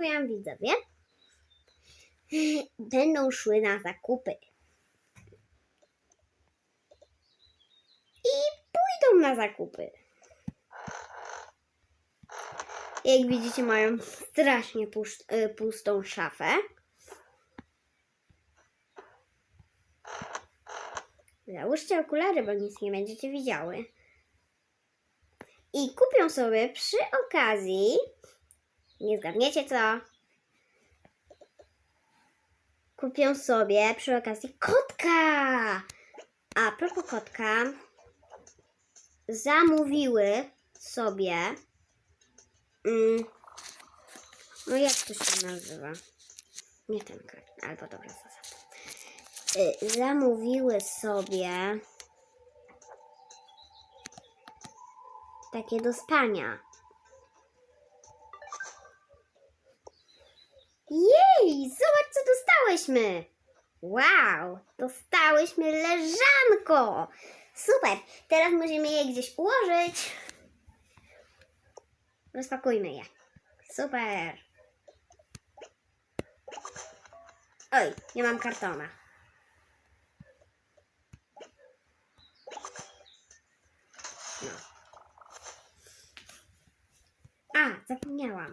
mówiłam widzowie, będą szły na zakupy. I pójdą na zakupy. Jak widzicie, mają strasznie y, pustą szafę. Załóżcie okulary, bo nic nie będziecie widziały. I kupią sobie przy okazji, nie zgadniecie co? Kupią sobie przy okazji kotka. A propos kotka, zamówiły sobie, mm, no jak to się nazywa? Nie ten kot, albo dobra, zasad. Y, zamówiły sobie takie do spania. Jej, zobacz co dostałyśmy. Wow, dostałyśmy leżanko. Super, teraz musimy je gdzieś ułożyć. Rozpakujmy je. Super. Oj, nie mam kartona. No. A, zapomniałam.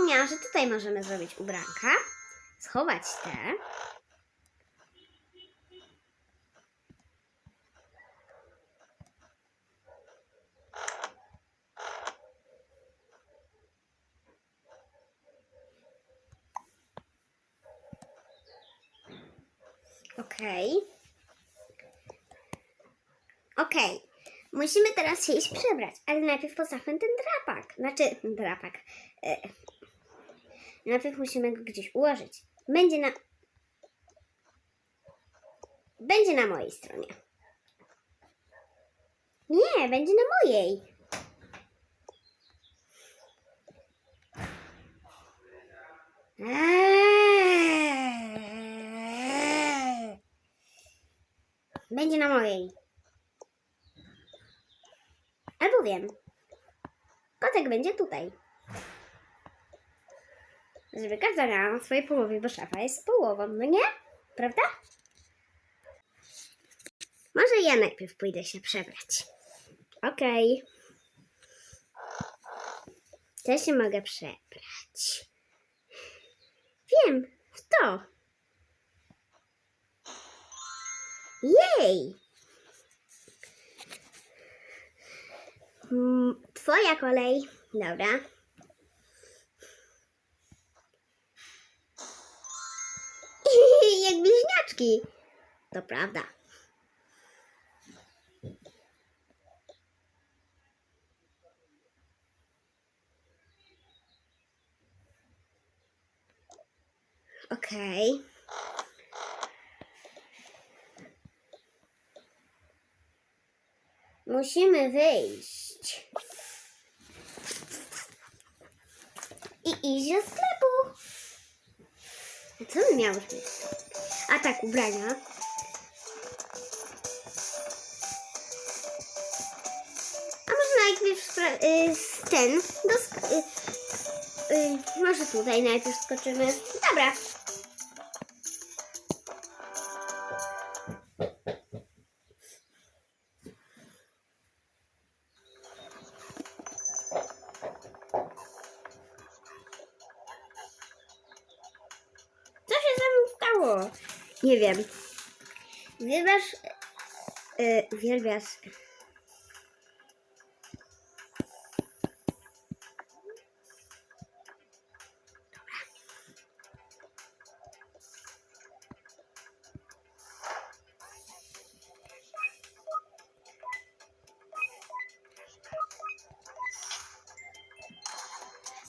Zapomniałam, że tutaj możemy zrobić ubranka, schować te. Okej. Okej. Musimy teraz się iść przebrać, ale najpierw postawmy ten drapak. Znaczy, drapak. Najpierw musimy go gdzieś ułożyć. Będzie na... Będzie na mojej stronie. Nie, będzie na mojej. Eee. Będzie na mojej. Albo wiem. Kotek będzie tutaj. Żeby każda miała na swojej bo szafa jest połową, no nie? Prawda? Może ja najpierw pójdę się przebrać. Okej. Co się mogę przebrać? Wiem, w to. Jej! Mm, Twoja kolej. Dobra. Jak bliźniaczki. To prawda. Okej. Musimy wyjść. I iść do sklepu. A co my miałyśmy? A tak, ubrania. A może najpierw y, ten, do sk- y, y, może tutaj najpierw skoczymy. Dobra. Co się ze mną stało? Nie wiem. Uwielbiasz... Yy, uwielbiasz...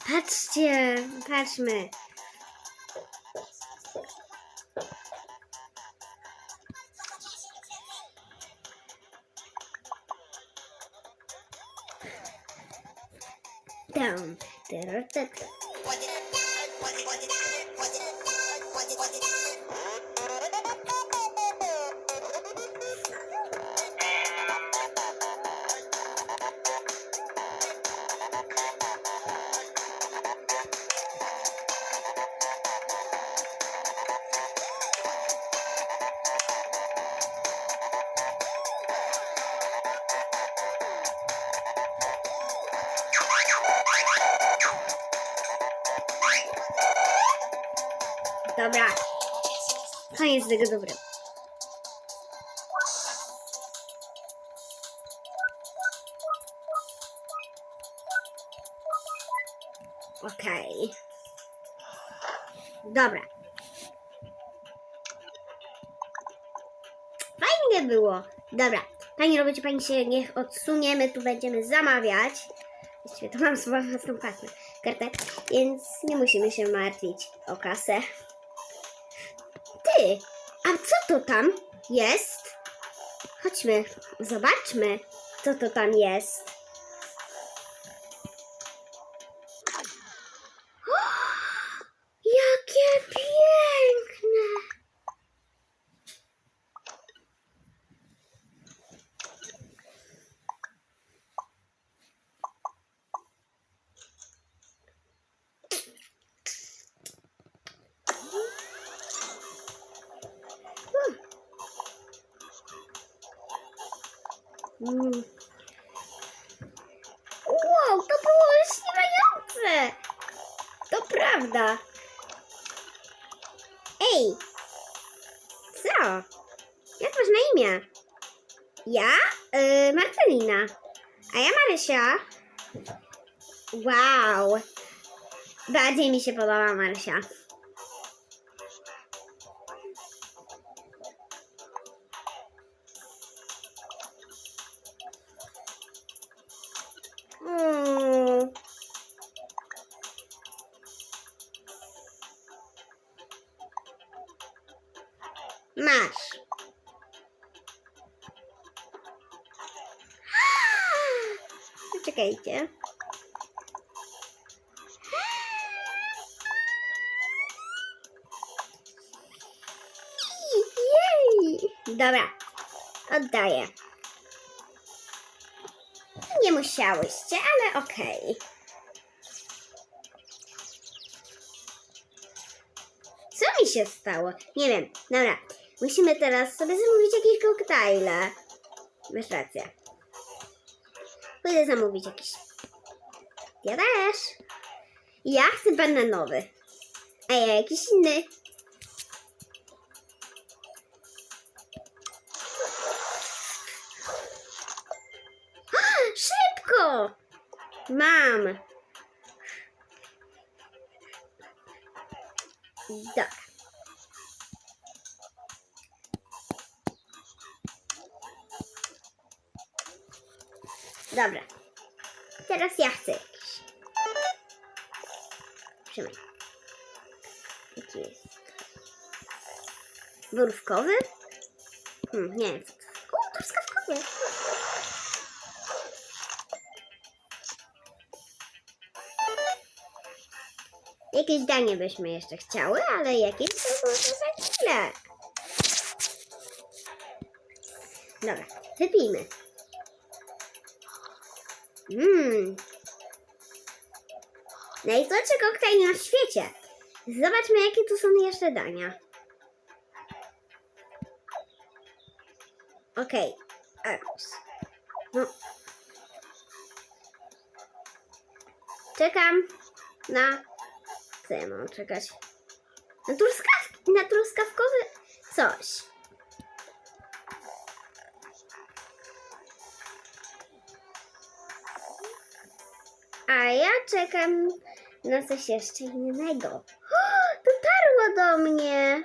Patrzcie, patrzmy. down. Da, da, da, da. Dobra. Koniec tego dobra. Okej. Dobra. Fajnie było. Dobra. Pani robicie, pani się niech odsuniemy, tu będziemy zamawiać. Właściwie to mam swoją własną kasę, kartę, więc nie musimy się martwić o kasę. A co to tam jest? Chodźmy, zobaczmy, co to tam jest. Marysia. Wow. Bardziej mi się podoba Marysia. Jej! Dobra, oddaję. Nie musiałyście, ale okej. Co mi się stało? Nie wiem. Dobra, musimy teraz sobie zamówić jakieś koktajle. Masz rację. Pójdę zamówić jakiś. Ja też. Ja chcę bananowy. A ja jakiś inny. Szybko! Mam. Dobra. Dobra. Teraz ja chcę jakiś. Trzymaj. Jaki jest? Borówkowy? Hmm, nie wiem. co to- O, truskawkowy. Jakieś danie byśmy jeszcze chciały, ale jakieś to może za chwilę. Dobra, wypijmy. Mmm. Najsłodszy koktajl na świecie. Zobaczmy, jakie tu są jeszcze dania. Okej. Ups. No. Czekam na... Co ja mam czekać? Na, truskaw... na truskawkowy coś. A ja czekam na coś jeszcze innego. O, dotarło do mnie.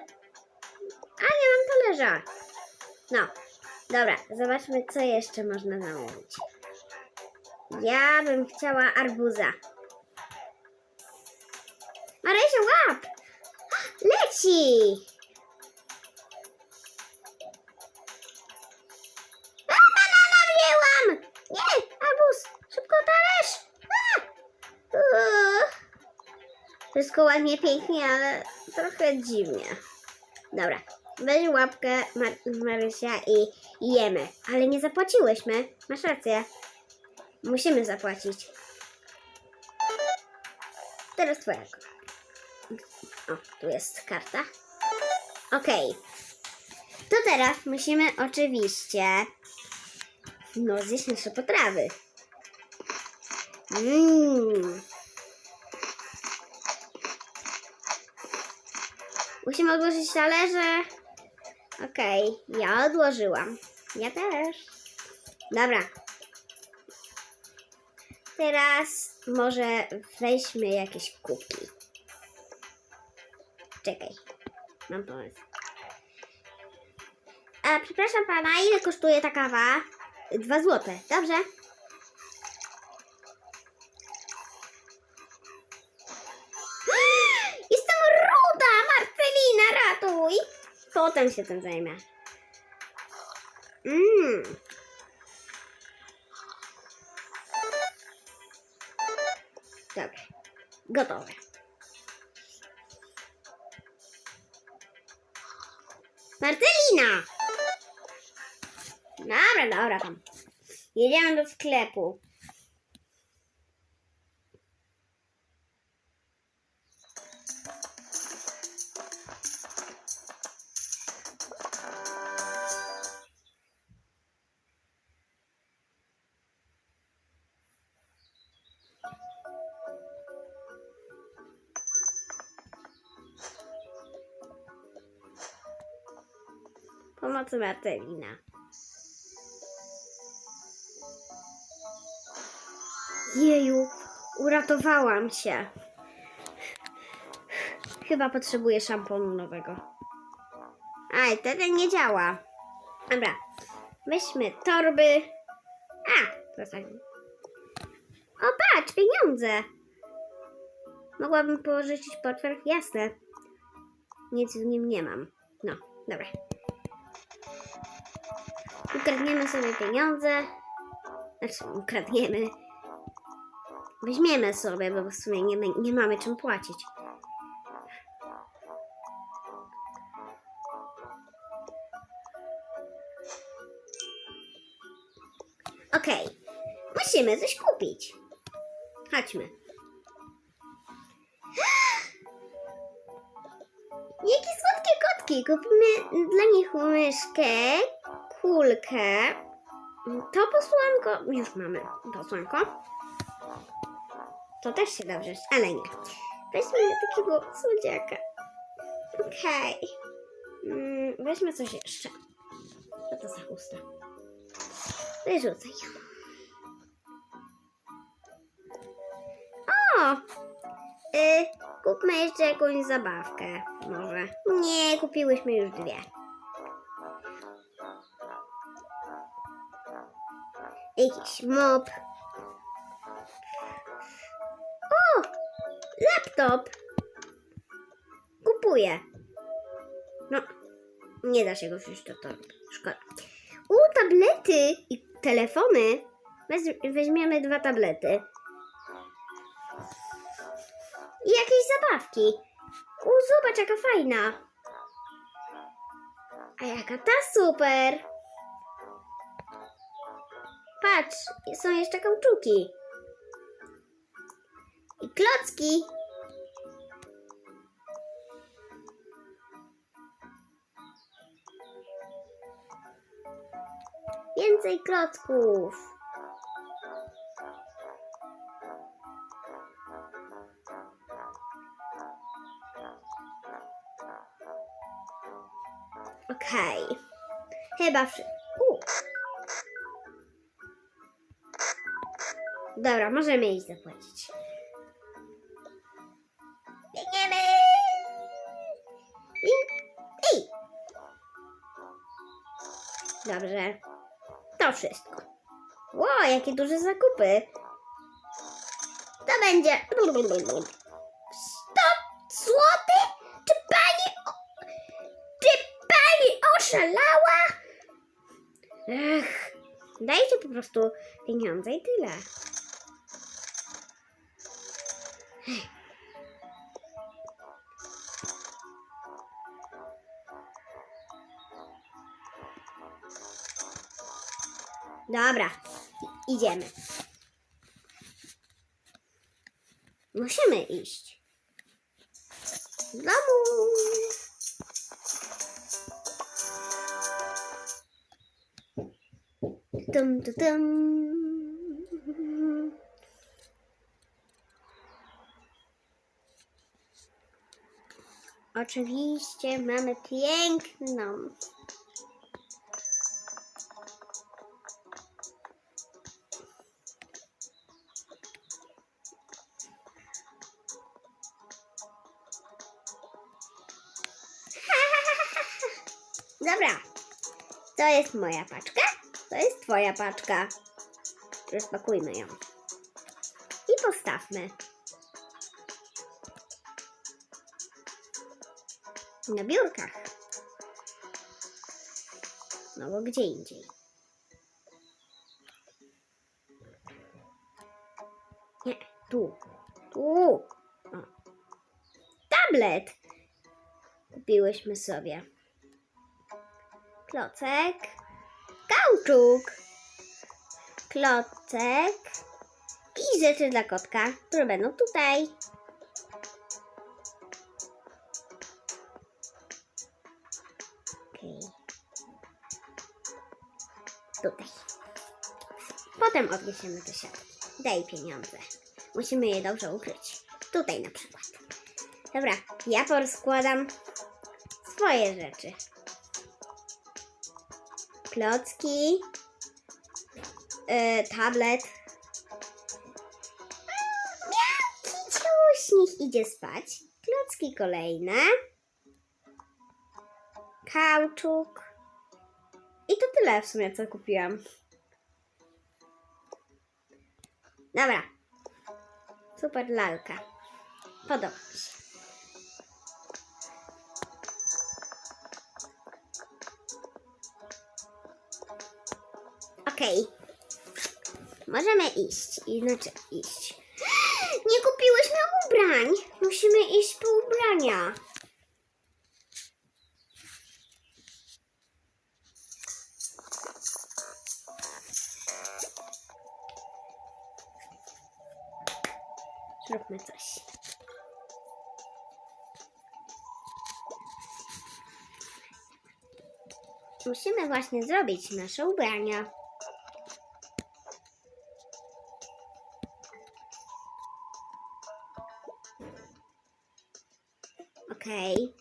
A nie mam talerza. No, dobra, zobaczmy, co jeszcze można zamówić. Ja bym chciała arbuza. Marysiu, łap! Leci! Wszystko ładnie, pięknie, ale trochę dziwnie. Dobra, weź łapkę Mar- Marysia i jemy. Ale nie zapłaciłyśmy. Masz rację. Musimy zapłacić. Teraz twoja. O, tu jest karta. Okej. To teraz musimy oczywiście no zjeść nasze potrawy. Mmm. Musimy odłożyć talerze. Okej, ja odłożyłam. Ja też. Dobra. Teraz może weźmy jakieś kubki. Czekaj, mam pomysł. A, przepraszam pana, ile kosztuje ta kawa? Dwa złote, dobrze? Potem się tym zajmę. Mmm. Dobra. Gotowe. Marcelina! Dobra, dobra tam. Jedziemy do sklepu. Pomocy Marcelina. Jeju, uratowałam się. Chyba potrzebuję szamponu nowego. Aj, ten nie działa. Dobra, weźmy torby. A, to tak. O, patrz, pieniądze. Mogłabym pożyczyć portfel? Jasne. Nic w nim nie mam. No, dobra. Ukradniemy sobie pieniądze. Znaczy, ukradniemy. Weźmiemy sobie, bo w sumie nie, nie mamy czym płacić. Okej. Musimy coś kupić. Chodźmy. Jakie słodkie kotki! Kupimy dla nich myszkę, kulkę. To posłanko. Już mamy posłanko. To też się dobrze, ale nie. Weźmy takiego słodziaka. Okej. Mm, weźmy coś jeszcze. Co to za chusta? Wyrzucaj. O! Y, kupmy jeszcze jakąś zabawkę. Może. Nie, kupiłyśmy już dwie. Jakiś mop. O! Laptop. Kupuję. No, nie da się go wziąć do torby. Szkoda. U, tablety i telefony. Weź, weźmiemy dwa tablety. I jakieś zabawki. U, zobacz jaka fajna. A jaka ta super. Patrz, są jeszcze kauczuki. I klocki. Więcej klocków. Okej. Chyba wszystko. Dobra, możemy iść zapłacić. Biegniemy! Ej! Dobrze. To wszystko. Ło, jakie duże zakupy. To będzie 100 złotych? Czy pani... Czy pani oszalała? Ech, dajcie po prostu pieniądze i tyle. Dobra, idziemy. Musimy iść. Do domu. Dum, dum, dum. Oczywiście mamy piękną. Jest moja paczka, to jest twoja paczka. Rozpakujmy ją. I postawmy. Na biurkach. No bo gdzie indziej. Nie, tu. Tu. O. Tablet. Kupiłyśmy sobie. Klocek. Kauczuk. Klocek. I rzeczy dla kotka, które będą tutaj. Okej. Tutaj. Potem odniesiemy do siatki. Daj pieniądze. Musimy je dobrze ukryć. Tutaj na przykład. Dobra, ja porozkładam swoje rzeczy. Klocki. Yy, tablet. Kiciuś, niech idzie spać. Klocki kolejne kauczuk. I to tyle w sumie, co kupiłam. Dobra. Super lalka. Podoba mi się. Okej. Możemy iść. Znaczy iść. Nie kupiłyśmy ubrań. Musimy iść po ubrania. Zróbmy coś. Musimy właśnie zrobić nasze ubrania. Okej.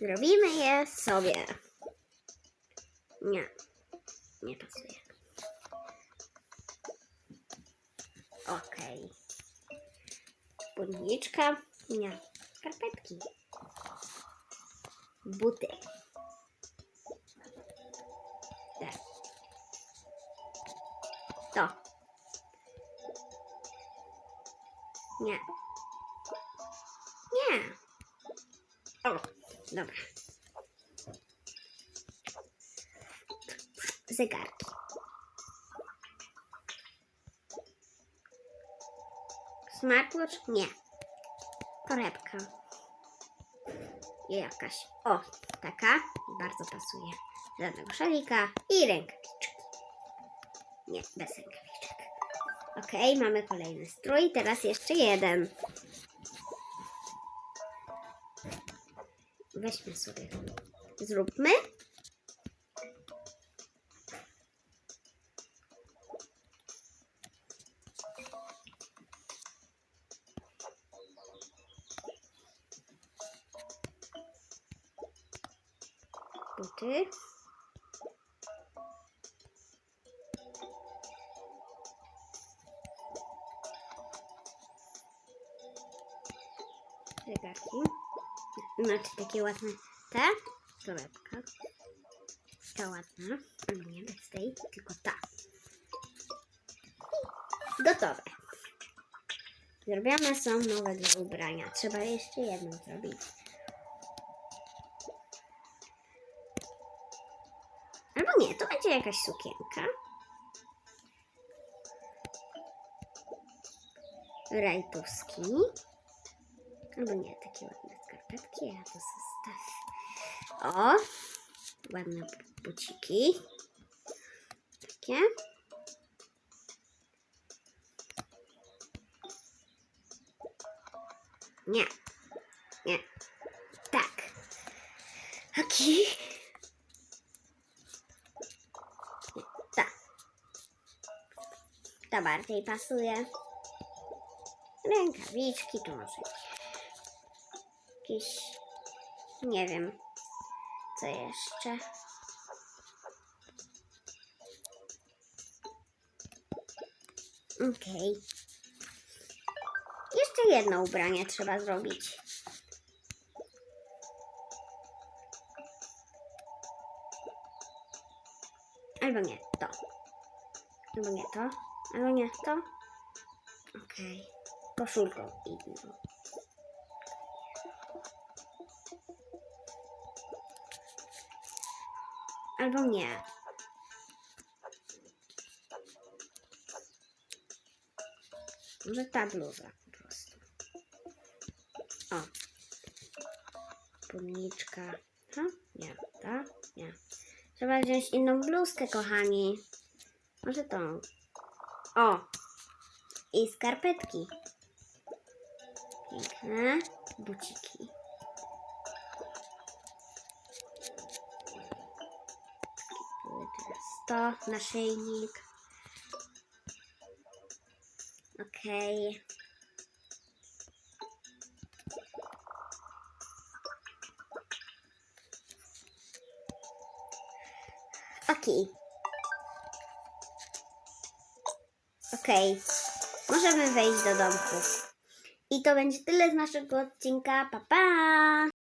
Zrobimy je sobie. Nie. Nie pasuje. Okej. Spódniczka. Nie. Skarpetki. Buty. Zegarki. Smartwatch? Nie. Torebka. Jakaś. O, taka. Bardzo pasuje. Żadnego szalika i rękawiczki. Nie, bez rękawiczek. Okej, mamy kolejny strój. Teraz jeszcze jeden. Weźmy sobie. Zróbmy. Buty. Zegarki. Znaczy takie ładne te. Torebka. Ta ładna. Ale nie bez tej, tylko ta. Gotowe. Zrobione są nowe dla ubrania. Trzeba jeszcze jedną zrobić. To jakaś sukienka. Rajtuski. Albo nie, takie ładne skarpetki, ja to zostaw. O, ładne buciki. Takie. Nie, nie, tak. Taki. Ta. Ta bardziej pasuje. Rękawiczki to może jakieś Nie wiem. Co jeszcze? Okej. Jeszcze jedno ubranie trzeba zrobić. Albo nie, to. Albo nie to. Albo nie to. Okej. Koszulką inną. Albo nie. Może ta bluza po prostu. O. Spódniczka. Ha? Nie. Ta? Nie. Trzeba wziąć inną bluzkę, kochani. Może tą. O. I skarpetki. Piękne. Buciki. Były to. Naszyjnik. Okej. Okej. Okej. Możemy wejść do domku. I to będzie tyle z naszego odcinka. Pa, pa!